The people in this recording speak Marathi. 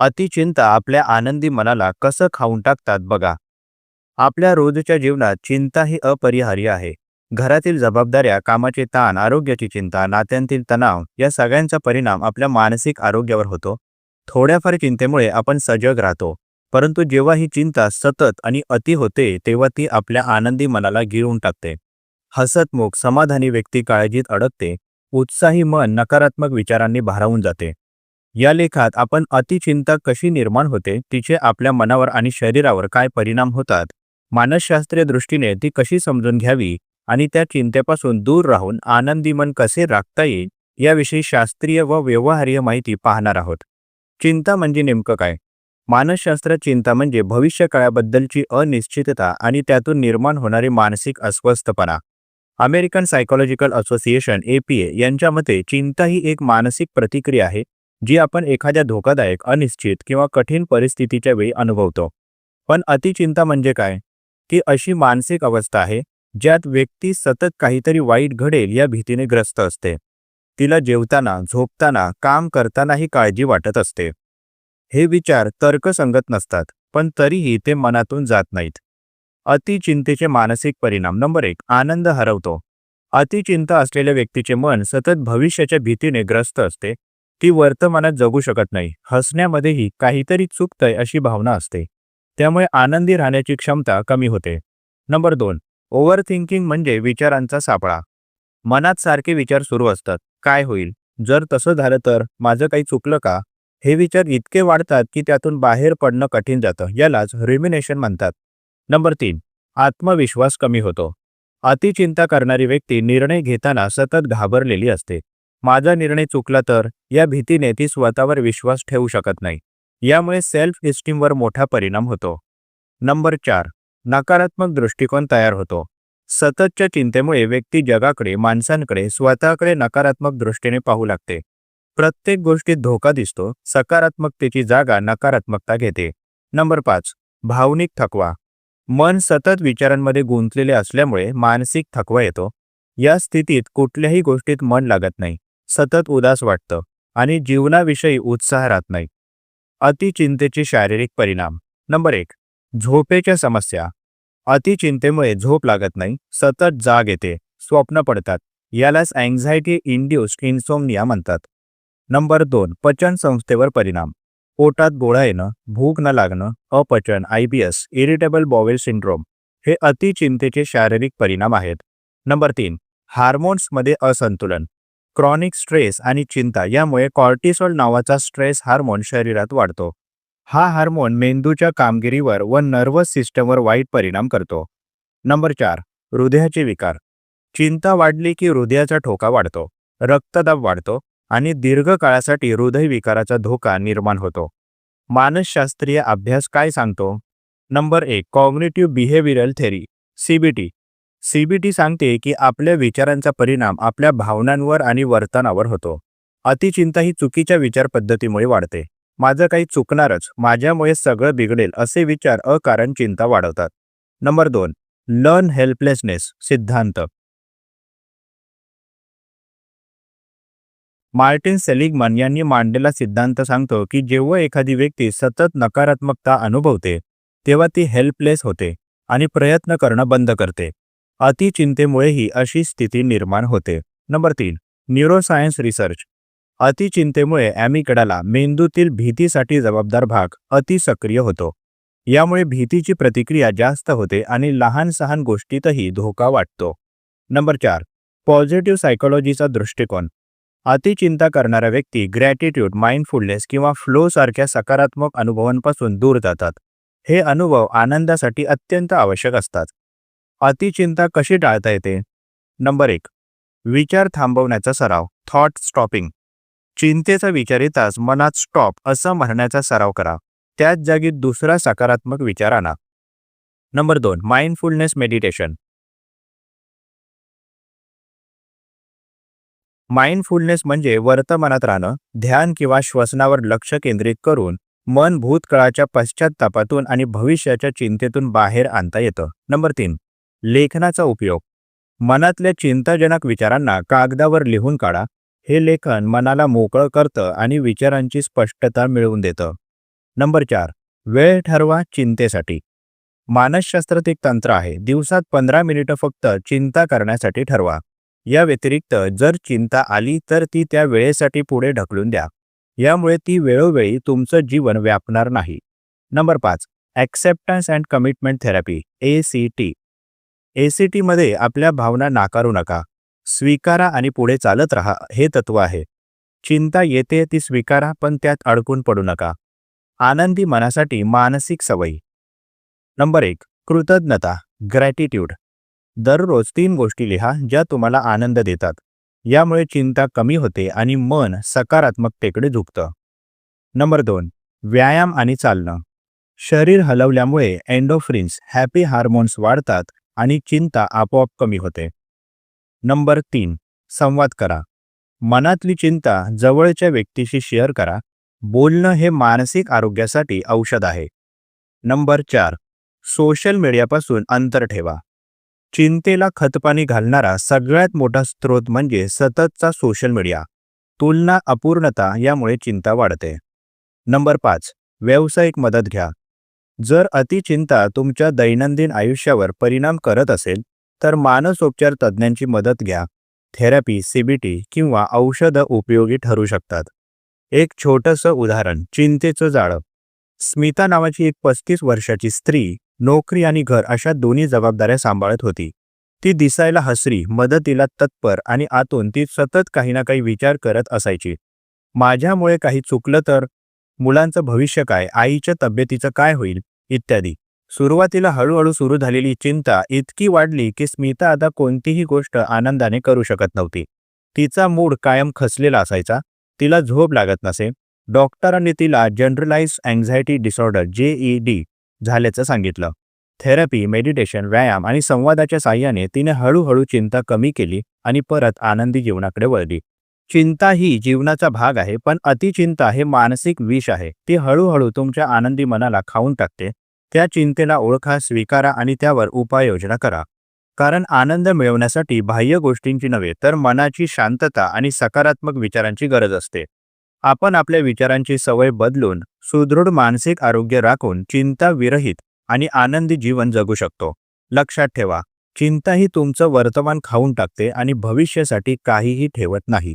अतिचिंता आपल्या आनंदी मनाला कसं खाऊन टाकतात बघा. आपल्या रोजच्या जीवनात चिंता ही अपरिहार्य आहे. घरातील जबाबदाऱ्या कामाचे ताण आरोग्याची चिंता नात्यांतील तणाव या सगळ्यांचा परिणाम आपल्या मानसिक आरोग्यावर होतो. थोड्याफार चिंतेमुळे आपण सजग राहतो. परंतु जेव्हा ही चिंता सतत आणि अति होते तेव्हा ती आपल्या आनंदी मनाला गिळून टाकते. हसतमुख समाधानी व्यक्ती काळजीत अडकते. उत्साही मन नकारात्मक विचारांनी भारावून जाते. या लेखात आपण अतिचिंता कशी निर्माण होते तिचे आपल्या मनावर आणि शरीरावर काय परिणाम होतात मानसशास्त्रीय दृष्टीने ती कशी समजून घ्यावी आणि त्या चिंतेपासून दूर राहून आनंदी मन कसे राखता येईल याविषयी शास्त्रीय व व्यवहार्य माहिती पाहणार आहोत. चिंता म्हणजे नेमकं काय? मानसशास्त्र चिंता म्हणजे भविष्य काळाबद्दलची अनिश्चितता आणि त्यातून निर्माण होणारी मानसिक अस्वस्थपणा. अमेरिकन सायकोलॉजिकल असोसिएशन एपीए यांच्या मते चिंता ही एक मानसिक प्रतिक्रिया आहे जी आपण एखाद्या धोकादायक अनिश्चित किंवा कठीण परिस्थितीच्या वेळी अनुभवतो. पण अतिचिंता म्हणजे काय? ती अशी मानसिक अवस्था आहे ज्यात व्यक्ती सतत काहीतरी वाईट घडेल या भीतीने ग्रस्त असते. तिला जेवताना झोपताना काम करतानाही काळजी वाटत असते. हे विचार तर्कसंगत नसतात पण तरीही ते मनातून जात नाहीत. अतिचिंतेचे मानसिक परिणाम नंबर एक आनंद हरवतो. अतिचिंता असलेल्या व्यक्तीचे मन सतत भविष्याच्या भीतीने ग्रस्त असते ती वर्तमानात जगू शकत नाही. हसण्यामध्येही काहीतरी चुकतंय अशी भावना असते. त्यामुळे आनंदी राहण्याची क्षमता कमी होते. नंबर दोन. ओव्हर थिंकिंग म्हणजे विचारांचा सापळा. मनात सारखे विचार सुरू असतात. काय होईल? जर तसं झालं तर माझं काही चुकलं का? हे विचार इतके वाढतात की त्यातून बाहेर पडणं कठीण जातं यालाच रिमिनेशन म्हणतात. नंबर तीन. आत्मविश्वास कमी होतो. अतिचिंता करणारी व्यक्ती निर्णय घेताना सतत घाबरलेली असते. माझा निर्णय चुकला तर या भीतीने ती स्वतःवर विश्वास ठेवू शकत नाही. यामुळे सेल्फ इस्टीमवर मोठा परिणाम होतो. नंबर चार. नकारात्मक दृष्टिकोन तयार होतो. सततच्या चिंतेमुळे व्यक्ती जगाकडे माणसांकडे स्वतःकडे नकारात्मक दृष्टीने पाहू लागते. प्रत्येक गोष्टीत धोका दिसतो सकारात्मकतेची जागा नकारात्मकता घेते. नंबर पाच. भावनिक थकवा. मन सतत विचारांमध्ये गुंतलेले असल्यामुळे मानसिक थकवा येतो. या स्थितीत कुठल्याही गोष्टीत मन लागत नाही. सतत उदास वाटतं आणि जीवनाविषयी उत्साह राहत नाही. अतिचिंतेचे शारीरिक परिणाम. नंबर एक. झोपेच्या समस्या. अतिचिंतेमुळे झोप लागत नाही सतत जाग येते स्वप्न पडतात यालाच अँझायटी इंड्युस्ड इन्सोमनिया म्हणतात. नंबर दोन. पचन संस्थेवर परिणाम. पोटात गोळा येणं भूक न लागणं अपचन आयबीएस इरिटेबल बॉवेल सिंड्रोम हे अतिचिंतेचे शारीरिक परिणाम आहेत. नंबर तीन. हार्मोन्समध्ये असंतुलन. क्रॉनिक स्ट्रेस आणि चिंता यामुळे कॉर्टिसॉल नावाचा स्ट्रेस हार्मोन शरीरात वाढतो. हा हार्मोन मेंदूच्या कामगिरीवर व नर्वस सिस्टमवर वाईट परिणाम करतो. नंबर चार हृदयाचे विकार. चिंता वाढली की हृदयाचा ठोका वाढतो रक्तदाब वाढतो आणि दीर्घकाळासाठी हृदयविकाराचा धोका निर्माण होतो. मानसशास्त्रीय अभ्यास काय सांगतो? नंबर एक cognitive behavioural therapy CBT CBT सांगते की आपल्या विचारांचा परिणाम आपल्या भावनांवर आणि वर्तनावर होतो. अतिचिंता ही चुकीच्या विचार पद्धतीमुळे वाढते. माझं काही चुकणारच माझ्यामुळे सगळं बिघडेल असे विचार अकारण चिंता वाढवतात. नंबर दोन लर्न हेल्पलेसनेस सिद्धांत. मार्टिन सेलिगमन यांनी मांडलेला सिद्धांत सांगतो की जेव्हा एखादी व्यक्ती सतत नकारात्मकता अनुभवते तेव्हा ती हेल्पलेस होते आणि प्रयत्न करणं बंद करते. अतिचिंतेमुळेही अशी स्थिती निर्माण होते. नंबर तीन. Neuroscience research. अतिचिंतेमुळे ॲमिकडाला मेंदूतील भीतीसाठी जबाबदार भाग अतिसक्रिय होतो. यामुळे भीतीची प्रतिक्रिया जास्त होते आणि लहान सहान गोष्टीतही धोका वाटतो. नंबर चार. पॉझिटिव्ह सायकोलॉजीचा दृष्टिकोन. अतिचिंता करणारा व्यक्ती ग्रॅटिट्यूड माइंडफुलनेस किंवा फ्लो सारख्या सकारात्मक अनुभवांपासून दूर जातात. हे अनुभव आनंदासाठी अत्यंत आवश्यक असतात. अतिचिंता कशी टाळता येते? नंबर एक विचार थांबवण्याचा सराव थॉट स्टॉपिंग चिंतेचा विचार येताच मनात स्टॉप असं म्हणण्याचा सराव करा. त्याच जागी दुसरा सकारात्मक विचार आणा. नंबर दोन माइंडफुलनेस मेडिटेशन माइंडफुलनेस म्हणजे वर्तमानात राहणं ध्यान किंवा श्वसनावर लक्ष केंद्रित करून मन भूतकाळाच्या पश्चात्तापातून आणि भविष्याच्या चिंतेतून बाहेर आणता येतं. नंबर तीन लेखनाचा उपयोग. मनातल्या चिंताजनक विचारांना कागदावर लिहून काढा. हे लेखन मनाला मोकळं करतं आणि विचारांची स्पष्टता मिळवून देतं. नंबर चार. वेळ ठरवा चिंतेसाठी. मानसशास्त्र एक तंत्र आहे. दिवसात पंधरा मिनिटं फक्त चिंता करण्यासाठी ठरवा. या व्यतिरिक्त जर चिंता आली तर ती त्या वेळेसाठी पुढे ढकलून द्या. यामुळे ती वेळोवेळी तुमचं जीवन व्यापणार नाही. नंबर पाच. Acceptance and commitment therapy A C T. एसीटीमध्ये आपल्या भावना नाकारू नका. स्वीकारा आणि पुढे चालत राहा हे तत्व आहे. चिंता येते ती स्वीकारा पण त्यात अडकून पडू नका. आनंदी मनासाठी मानसिक सवयी. नंबर एक कृतज्ञता ग्रॅटिट्यूड दररोज तीन गोष्टी लिहा ज्या तुम्हाला आनंद देतात. यामुळे चिंता कमी होते आणि मन सकारात्मकतेकडे झुकतं. नंबर दोन व्यायाम आणि चालणं. शरीर हलवल्यामुळे एन्डोफ्रिन्स हॅपी हार्मोन्स वाढतात आणि चिंता आपोआप कमी होते. नंबर तीन संवाद करा. मनातली चिंता जवळच्या व्यक्तीशी शेअर करा. बोलणं हे मानसिक आरोग्यासाठी औषध आहे. नंबर चार सोशल मीडियापासून अंतर ठेवा. चिंतेला खतपाणी घालणारा सगळ्यात मोठा स्रोत म्हणजे सततचा सोशल मीडिया. तुलना अपूर्णता यामुळे चिंता वाढते. नंबर पाच व्यावसायिक मदत घ्या. जर अतिचिंता तुमच्या दैनंदिन आयुष्यावर परिणाम करत असेल तर मानसोपचार तज्ज्ञांची मदत घ्या. थेरपी सीबीटी किंवा औषधं उपयोगी ठरू शकतात. एक छोटंसं उदाहरण चिंतेचं जाळं. स्मिता नावाची एक पस्तीस वर्षाची स्त्री नोकरी आणि घर अशा दोन्ही जबाबदाऱ्या सांभाळत होती. ती दिसायला हसरी मदतीला तत्पर आणि आतून ती सतत काही ना काही विचार करत असायची. माझ्यामुळे काही चुकलं तर? मुलांचं भविष्य काय आईच्या तब्येतीचं काय होईल इत्यादी. सुरुवातीला हळूहळू सुरू झालेली चिंता इतकी वाढली की स्मिता आता कोणतीही गोष्ट आनंदाने करू शकत नव्हती. तिचा मूड कायम खचलेला असायचा तिला झोप लागत नसे. डॉक्टरांनी तिला generalise anxiety disorder J D झाल्याचं सांगितलं. थेरपी मेडिटेशन व्यायाम आणि संवादाच्या साह्याने तिने हळूहळू चिंता कमी केली आणि परत आनंदी जीवनाकडे वळली. चिंता ही जीवनाचा भाग आहे पण अतिचिंता हे मानसिक विष आहे. ती हळूहळू तुमच्या आनंदी मनाला खाऊन टाकते. त्या चिंतेला ओळखा स्वीकारा आणि त्यावर उपाययोजना करा. कारण आनंद मिळवण्यासाठी बाह्य गोष्टींची नव्हे तर मनाची शांतता आणि सकारात्मक विचारांची गरज असते. आपण आपल्या विचारांची सवय बदलून सुदृढ मानसिक आरोग्य राखून चिंता विरहित आणि आनंदी जीवन जगू शकतो. लक्षात ठेवा चिंता ही तुमचं वर्तमान खाऊन टाकते आणि भविष्यासाठी काहीही ठेवत नाही.